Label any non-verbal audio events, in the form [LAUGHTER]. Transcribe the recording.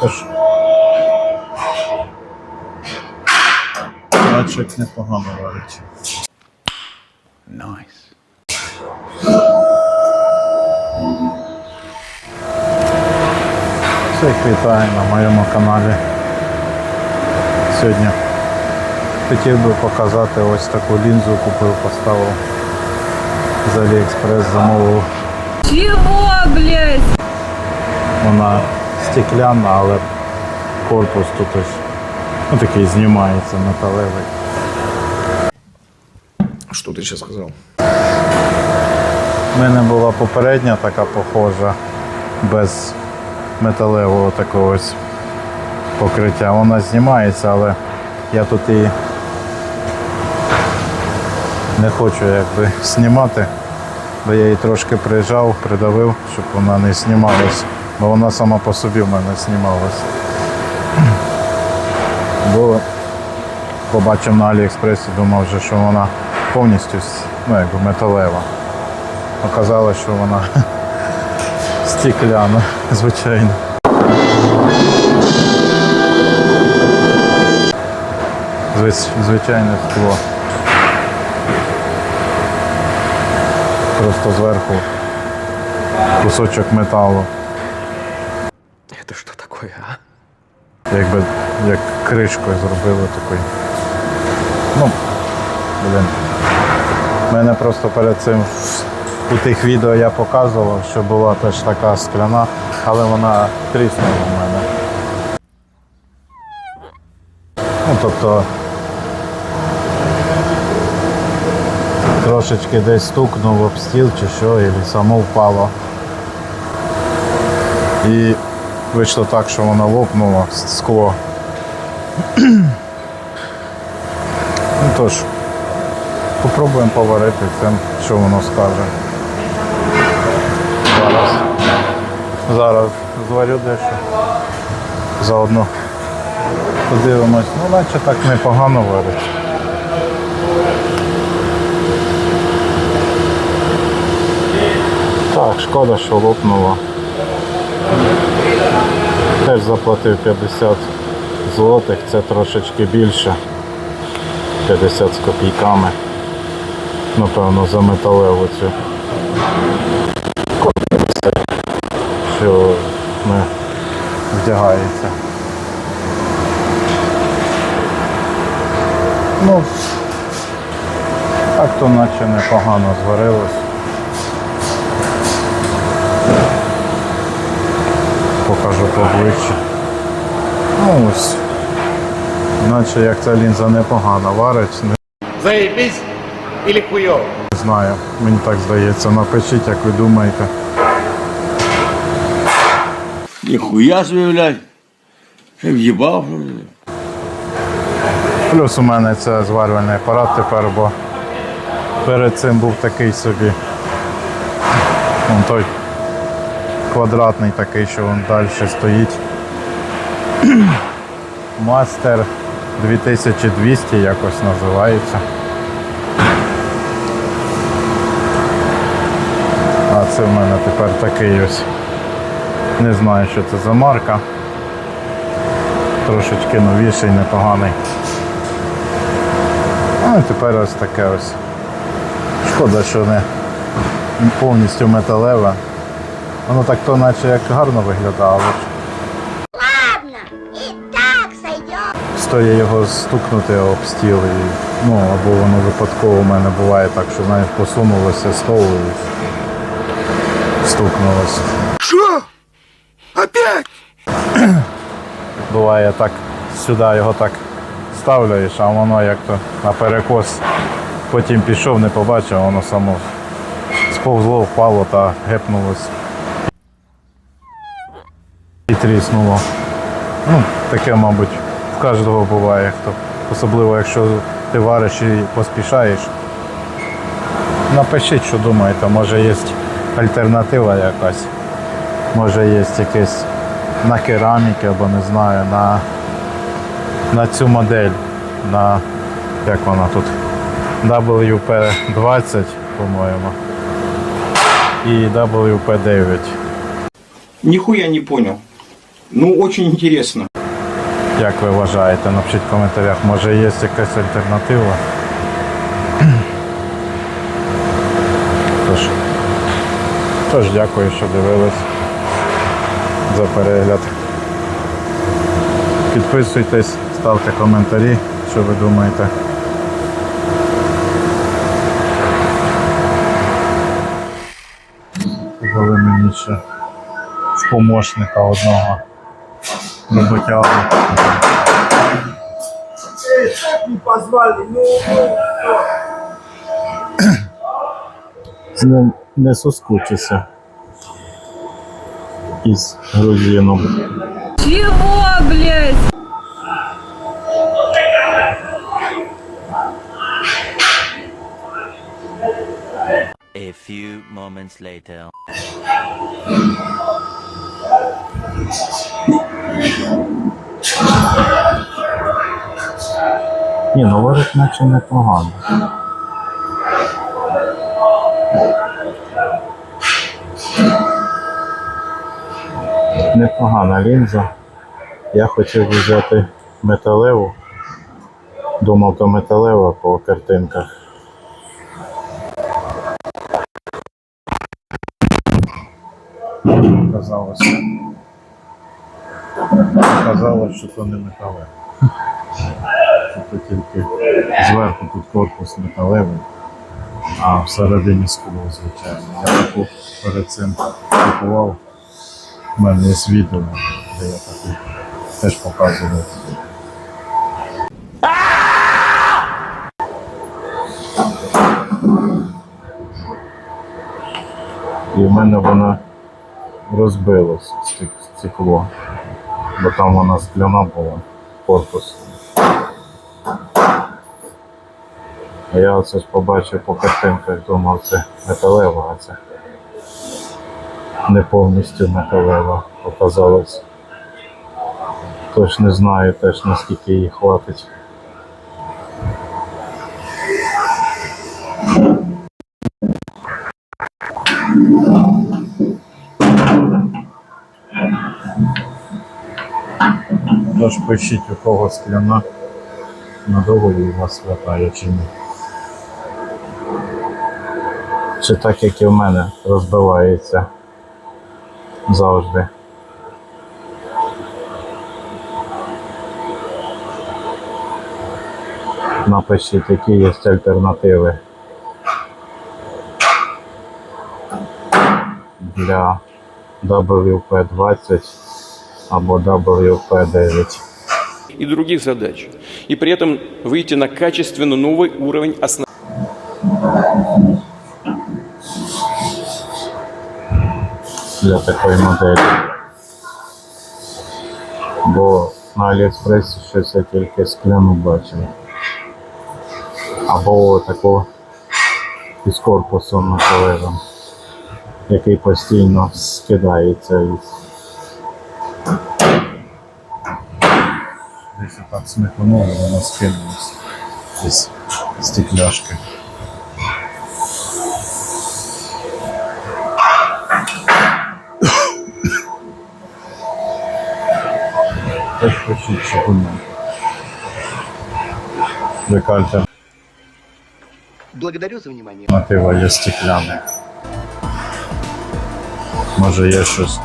Тож. Бачок непогано варить. Nice. Всіх вітаю на моєму каналі. Сьогодні хотів би показати ось таку лінзу, купив, поставив з Аліекспрес, замовив. Чего, блядь? Вона стекляна, але корпус тут ось ну, такий знімається металевий. Что ты сейчас сказал? У мене була попередня така похожа, без металевого такого ось покриття. Вона знімається, але я тут її не хочу якби знімати, бо я її трошки прижав, придавив, щоб вона не знімалась, бо вона сама по собі в мене знімалась. Бо побачив на Аліекспресі, думав, вже, що вона повністю ну, якби металева. Оказалось, що вона [LAUGHS] стекляна, звичайно. Звичайне скло. Просто зверху кусочок металу. Это а? Якби як кришкою зробили такий. Ну, блін. Мене просто перед цим у тих відео я показував, що була теж така скляна, але вона тріснула в мене. Ну, тобто трошечки десь стукнув об стіл чи що, і само впало. І вийшло так, що воно лопнуло скло. ну тож, попробуємо поварити цим, що воно скаже. Зараз. Зараз зварю дещо. Заодно подивимось. Ну, наче так непогано варить. Так, шкода, що лопнуло. Теж заплатив 50 злотих, це трошечки більше. 50 з копійками. Напевно, за металеву цю. Що не вдягається. Ну, так то наче непогано зварилось. Поближче. Ну ось. Наче як ця лінза непогано варить, не Заебись или хуёво? знаю. Мені так здається. Напишіть, як ви думаєте. Ніхуя собі, блядь. Ще в'їбав. Плюс у мене це зварювальний апарат тепер, бо перед цим був такий собі. Вон той квадратний такий, що він далі стоїть. [CLEARS THROAT] Мастер 2200 якось називається. А це в мене тепер такий ось. Не знаю, що це за марка. Трошечки новіший, непоганий. І тепер ось таке ось. Шкода, що не повністю металеве. Воно так то наче як гарно виглядало. Ладно, и так сойдет. Стоїть його стукнути об стіл і, ну, або воно випадково у мене буває так, що знаєш, посунулося стол і стукнулося. Що? Опять? [CLEARS THROAT] Буває так, сюди його так ставляєш, а воно як то на перекос. Потім пішов, не побачив, воно само сповзло, впало та гепнулось. І тріснуло. Ну, таке, мабуть, в кожного буває, хто. Особливо, якщо ти вариш і поспішаєш. Напишіть, що думаєте, може є альтернатива якась. Може є якесь на кераміки або не знаю, на, на цю модель, на як вона тут WP20, по-моєму. І WP9. Нихуя не понял. Ну, очень интересно. Як ви вважаєте? Напишіть в коментарях, може є якась альтернатива. Тож, тож дякую, що дивились за перегляд. Підписуйтесь, ставте коментарі, що ви думаєте. Дали мені ще в помощника одного роботягу. З ним не соскучишся. Із грузином. Чего, блядь? A few moments later. Ні, ну варить наче непогано. Непогана лінза. Я хотів взяти металеву. Думав, то металева по картинках. Казалося. Казалось, що то не металеве. Тобто тільки зверху тут корпус металевий, а всередині скло, звичайно. Я таку перед цим купував. У мене є відео, де я таку теж показував. І в мене вона розбилась стек- стекло, бо там вона скляна була, корпус. А я оце ж побачив по картинках, думав, це металева, а це не повністю металева оказалось. Тож не знаю теж наскільки її хватить. Тож пишіть у кого скляна надовго і вас хватає чи ні Чи так як і в мене розбивається завжди. Напишіть, які є альтернативи для WP20 або WP9. и других задач, и при этом выйти на качественно новый уровень основ... для такої моделі. Бо на Аліекспресі щось я тільки скляну бачив. Або таку із корпусом металевим, який постійно скидається із. Десь так смикнуло, воно скинулося із стекляшки. Теж пишіть, що думаєте. Яка Благодарю за внимание. альтернатива є стекляна? Може є щось